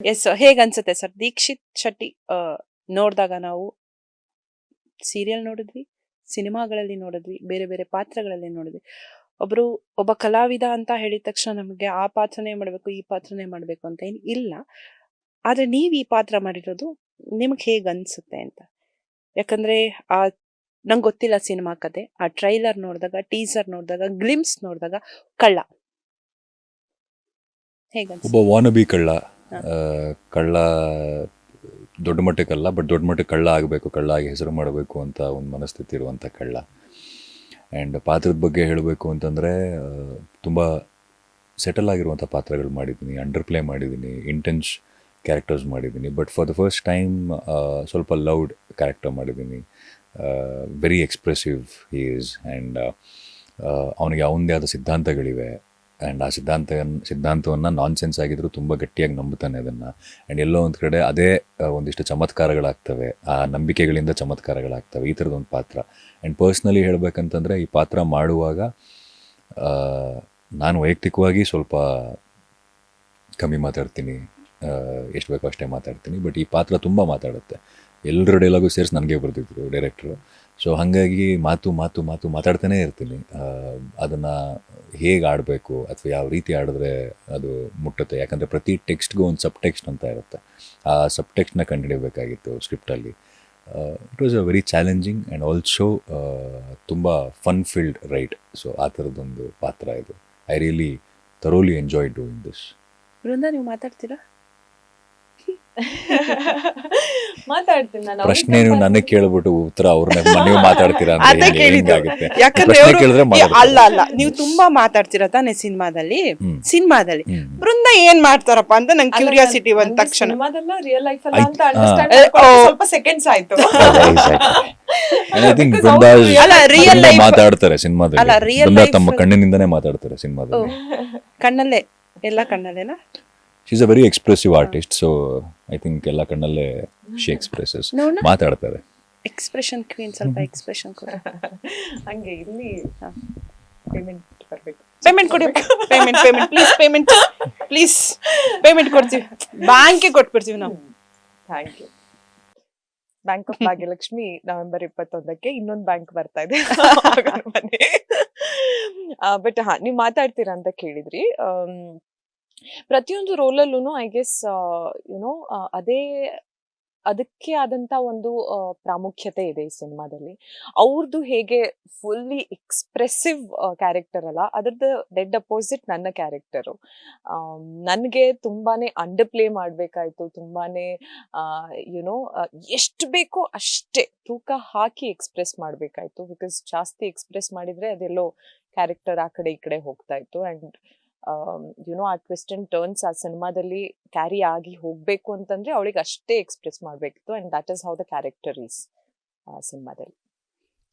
S ಹೇಗ್ ಅನ್ಸುತ್ತೆ sir Dikshit Shetty ನೋಡಿದಾಗ ನಾವು ಸೀರಿಯಲ್ ನೋಡಿದ್ವಿ, ಸಿನಿಮಾಗಳಲ್ಲಿ ನೋಡಿದ್ವಿ, ಬೇರೆ ಬೇರೆ ಪಾತ್ರಗಳಲ್ಲಿ ನೋಡಿದ್ವಿ. ಒಬ್ರು ಒಬ್ಬ ಕಲಾವಿದ ಅಂತ ಹೇಳಿದ ತಕ್ಷಣ ನಮಗೆ ಆ ಪಾತ್ರನೇ ಮಾಡ್ಬೇಕು, ಈ ಪಾತ್ರನೇ ಮಾಡ್ಬೇಕು ಅಂತ ಏನ್ ಇಲ್ಲ. ಆದ್ರೆ ನೀವ್ ಈ ಪಾತ್ರ ಮಾಡಿರೋದು ನಿಮಗೆ ಹೇಗ್ ಅನ್ಸುತ್ತೆ ಅಂತ? ಯಾಕಂದ್ರೆ ಆ, ನಂಗೆ ಗೊತ್ತಿಲ್ಲ ಸಿನಿಮಾ ಕತೆ. ಆ ಟ್ರೈಲರ್ ನೋಡಿದಾಗ ಟೀಸರ್ ನೋಡಿದಾಗ ಗ್ಲಿಮ್ಸ್ ನೋಡಿದಾಗ ಕಳ್ಳ. ಹೇಗ್ ಒಬ್ಬ ವಾನಬಿ ಕಳ್ಳ. ಕಳ್ಳ, ದೊಡ್ಡ ಮಟ್ಟಕ್ಕಲ್ಲ ಬಟ್ ದೊಡ್ಡ ಮಟ್ಟಕ್ಕೆ ಕಳ್ಳ ಆಗಬೇಕು ಕಳ್ಳ ಆಗಿ ಹೆಸರು ಮಾಡಬೇಕು ಅಂತ ಒಂದು ಮನಸ್ಥಿತಿ ಇರುವಂಥ ಕಳ್ಳ. ಆ್ಯಂಡ್ ಪಾತ್ರದ ಬಗ್ಗೆ ಹೇಳಬೇಕು ಅಂತಂದರೆ ತುಂಬ ಸೆಟಲ್ ಆಗಿರುವಂಥ ಪಾತ್ರಗಳು ಮಾಡಿದ್ದೀನಿ ಅಂಡರ್ ಪ್ಲೇ ಮಾಡಿದ್ದೀನಿ ಇಂಟೆನ್ಸ್ ಕ್ಯಾರೆಕ್ಟರ್ಸ್ ಮಾಡಿದ್ದೀನಿ. But for the first time ಸ್ವಲ್ಪ ಲೌಡ್ ಕ್ಯಾರೆಕ್ಟರ್ ಮಾಡಿದ್ದೀನಿ. Very expressive he is and ಅವನಿಗೆ ಅವನದೇ ಆದ ಸಿದ್ಧಾಂತಗಳಿವೆ. ಆ್ಯಂಡ್ ಆ ಸಿದ್ಧಾಂತ, ಸಿದ್ಧಾಂತವನ್ನು ನಾನ್ ಸೆನ್ಸ್ ಆಗಿದ್ರು ತುಂಬ ಗಟ್ಟಿಯಾಗಿ ನಂಬುತ್ತಾನೆ ಅದನ್ನು. ಆ್ಯಂಡ್ ಎಲ್ಲೋ ಒಂದು ಕಡೆ ಅದೇ ಒಂದಿಷ್ಟು ಚಮತ್ಕಾರಗಳಾಗ್ತವೆ. ಆ ನಂಬಿಕೆಗಳಿಂದ ಚಮತ್ಕಾರಗಳಾಗ್ತವೆ. ಈ ಥರದ ಒಂದು ಪಾತ್ರ. ಆ್ಯಂಡ್ ಪರ್ಸ್ನಲಿ ಹೇಳಬೇಕಂತಂದರೆ ಈ ಪಾತ್ರ ಮಾಡುವಾಗ ನಾನು ವೈಯಕ್ತಿಕವಾಗಿ ಸ್ವಲ್ಪ ಕಮ್ಮಿ ಮಾತಾಡ್ತೀನಿ. ಎಷ್ಟು ಬೇಕೋ ಅಷ್ಟೇ ಮಾತಾಡ್ತೀನಿ. ಬಟ್ ಈ ಪಾತ್ರ ತುಂಬ ಮಾತಾಡುತ್ತೆ. ಎಲ್ಲರ ಡೈಲಾಗು ಸೇರಿಸಿ ನನಗೆ ಬರ್ತಿದ್ರು ಡೈರೆಕ್ಟ್ರು ಸೊ ಹಾಗಾಗಿ ಮಾತು ಮಾತು ಮಾತು ಮಾತಾಡ್ತಾನೆ ಇರ್ತೀನಿ. ಅದನ್ನು ಹೇಗೆ ಆಡಬೇಕು ಅಥವಾ ಯಾವ ರೀತಿ ಆಡಿದ್ರೆ ಅದು ಮುಟ್ಟುತ್ತೆ? ಯಾಕಂದರೆ ಪ್ರತಿ ಟೆಕ್ಸ್ಟ್ಗೂ ಒಂದು ಸಬ್ ಟೆಕ್ಸ್ಟ್ ಅಂತ ಇರುತ್ತೆ. ಆ ಸಬ್ ಟೆಕ್ಸ್ಟ್ನ ಕಂಡುಹಿಡಬೇಕಾಗಿತ್ತು ಸ್ಕ್ರಿಪ್ಟಲ್ಲಿ it was a very challenging and also ತುಂಬ ಫನ್ ಫೀಲ್ಡ್ ರೈಟ್ ಸೊ ಆ ಥರದ್ದೊಂದು ಪಾತ್ರ ಇದು. I really thoroughly enjoy doing this Brinda ನೀವು ಮಾತಾಡ್ತೀರಾ? ಮಾತಾಡ್ತೀನಿ ನಾನು. ಪ್ರಶ್ನೆ ನೀವು ನನಗೆ ಕೇಳ್ಬಿಟ್ಟು ಉತ್ತರ ಅವ್ರನ್ನ ನೀವು ಮಾತಾಡ್ತೀರಾ ಅಂತ ಅಂದ್ರೆ ಕೇಳಿದ್ದು. ಹೆಂಗಾಗುತ್ತೆ ಯಾಕಂದ್ರೆ ಪ್ರಶ್ನೆ ಕೇಳಿದ್ರೆ ಏ, ಮಾತಾಡ್ತಾರೆ. ಅಲ್ಲ ಅಲ್ಲ ನೀವು ತುಂಬಾ ಮಾತಾಡ್ತೀರಾ ತಾನೆ ಸಿನಿಮಾದಲ್ಲಿ. ಸಿನಿಮಾದಲ್ಲಿ. ಬೃಂದ ಏನ್ ಮಾಡ್ತಾರಪ್ಪ ಅಂತ ನಂಗೆ ಕ್ಯೂರಿಯಾಸಿಟಿ ಬಂದ ತಕ್ಷಣ. ಸಿನಿಮಾದಲ್ಲ ರಿಯಲ್ ಲೈಫ್ ಅಲ್ಲ ಅಂತ ಅಂಡರ್ಸ್ಟ್ಯಾಂಡ್ ಹಾ. ಮಾಡ್ಕೊಳ್ಳೋಕೆ ಸ್ವಲ್ಪ ಸೆಕೆಂಡ್ಸ್ ಆಯ್ತು. And I Because ಬೃಂದಾ ಅವ್ರು ಅಲ್ಲ, real ಬೃಂದಾ life- ಮಾತಾಡ್ತಾರೆ ಸಿನಿಮಾದಲ್ಲಿ. ಅಲ್ಲ, real ಬೃಂದಾ life- ತಮ್ಮ ಕಣ್ಣಿನಿಂದನೇ ಮಾತಾಡ್ತಾರೆ ಸಿನಿಮಾದಲ್ಲಿ. ಕಣ್ಣಲ್ಲೇ ಎಲ್ಲ ಕಣ್ಣಲ್ಲೇನಾ? She's a very expressive artist so I think ಎಲ್ಲ ಕಣ್ಣಲ್ಲೇ ಶಿ ಎಕ್ಸ್ಪ್ರೆಸಸ್ ಮಾತಾಡ್ತಾರೆ. ಎಕ್ಸ್ಪ್ರೆಷನ್ ಕ್ವೀನ್ ಸ್ವಲ್ಪ ಎಕ್ಸ್ಪ್ರೆಷನ್ ಕೊಡಿ. ಹಂಗೆ ಇಲ್ಲಿ. ಪೇಮೆಂಟ್ ಬರ್ಬೇಕು. ಪೇಮೆಂಟ್ ಕೊಡಿ. Payment payment please payment please payment ಕೊಡ್ತೀವಿ. ಬ್ಯಾಂಕ್ಗೆ ಕೊಟ್ಬಿಡ್ತೀವಿ ನಾವು. Thank you bank of Bhagyalakshmi November ಇಪ್ಪತ್ತೊಂದಕ್ಕೆ ಇನ್ನೊಂದು ಬ್ಯಾಂಕ್ ಬರ್ತಾ ಇದೆ. ಬಟ್ ಹಾ ನೀವು ಮಾತಾಡ್ತೀರಾ ಅಂತ ಕೇಳಿದ್ರಿ. ಆಮ್, ಪ್ರತಿಯೊಂದು ರೋಲಲ್ಲೂ ಐ ಗೆಸ್ ಯುನೋ ಅದೇ, ಅದಕ್ಕೆ ಆದಂತ ಒಂದು ಪ್ರಾಮುಖ್ಯತೆ ಇದೆ ಈ ಸಿನಿಮಾದಲ್ಲಿ. ಅವ್ರದ್ದು ಹೇಗೆ ಫುಲ್ಲಿ ಎಕ್ಸ್ಪ್ರೆಸಿವ್ ಕ್ಯಾರೆಕ್ಟರ್ ಅಲ್ಲ, ಅದ್ರದ್ದು ಡೆಡ್ ಅಪೋಸಿಟ್ ನನ್ನ ಕ್ಯಾರೆಕ್ಟರು ನನಗೆ ತುಂಬಾನೇ ಅಂಡರ್ ಪ್ಲೇ ಮಾಡಬೇಕಾಯ್ತು, ತುಂಬಾನೇ ಯುನೋ ಎಷ್ಟು ಬೇಕೋ ಅಷ್ಟೇ ತೂಕ ಹಾಕಿ ಎಕ್ಸ್ಪ್ರೆಸ್ ಮಾಡಬೇಕಾಯ್ತು ಬಿಕಾಸ್ ಜಾಸ್ತಿ ಎಕ್ಸ್ಪ್ರೆಸ್ ಮಾಡಿದ್ರೆ ಅದೆಲ್ಲೋ ಕ್ಯಾರೆಕ್ಟರ್ ಆ ಕಡೆ ಈ ಕಡೆ ಹೋಗ್ತಾ ಇತ್ತು. ಆ್ಯಂಡ್ ಯುನೋ ಆ ಟ್ವಿಸ್ಟ್ ಅಂಡ್ ಟರ್ನ್ಸ್ ಆ ಸಿನಿಮಾದಲ್ಲಿ ಕ್ಯಾರಿ ಆಗಿ ಹೋಗಬೇಕು ಅಂತಂದ್ರೆ ಅವಳಿಗೆ ಅಷ್ಟೇ ಎಕ್ಸ್ಪ್ರೆಸ್ ಮಾಡಬೇಕಿತ್ತು and that is how the character is ಸಿನಿಮಾದಲ್ಲಿ